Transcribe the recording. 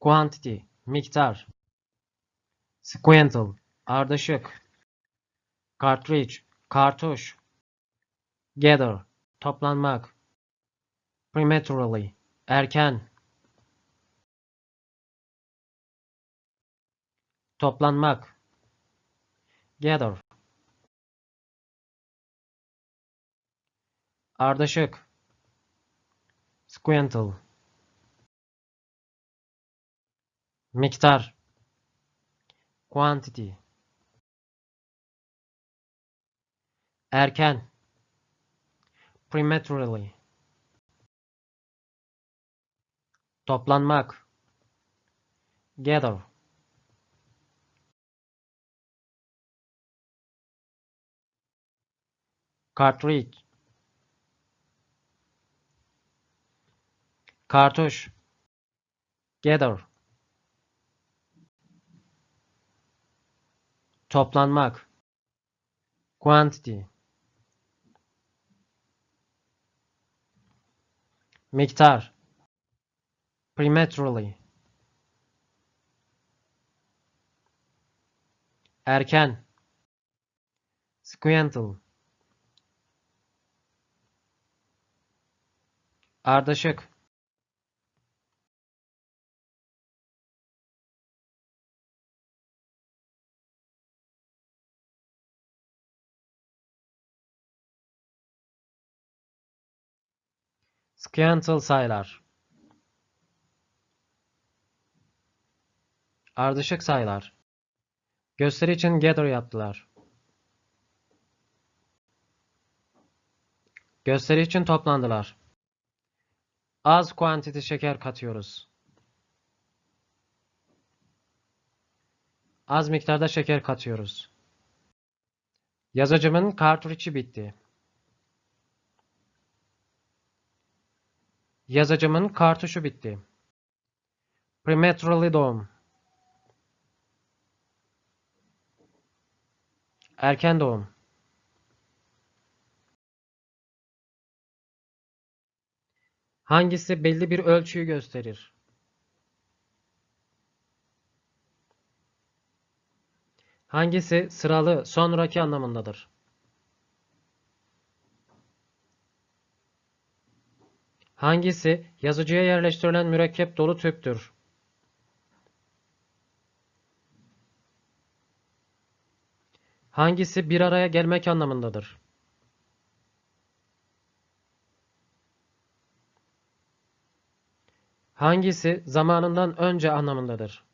quantity, miktar. Sequential, ardışık. Cartridge, kartuş. Gather, toplanmak. Prematurely, erken. Toplanmak. Gather. Ardışık. Sequential. Miktar. Quantity. Erken. Prematurely. Toplanmak. Gather. Cartridge. Kartuş. Gather. Toplanmak. Quantity. Miktar. Prematurely. Erken. Sequential. Ardışık. Sequential sayılar. Ardışık sayılar. Gösteri için gather yaptılar. Gösteri için toplandılar. Az quantity şeker katıyoruz. Az miktarda şeker katıyoruz. Yazıcımın kartridge'i bitti. Yazıcımın kartuşu bitti. Prematurely doğum. Erken doğum. Hangisi belli bir ölçüyü gösterir? Hangisi sıralı sonraki anlamındadır? Hangisi yazıcıya yerleştirilen mürekkep dolu tüptür? Hangisi bir araya gelmek anlamındadır? Hangisi zamanından önce anlamındadır?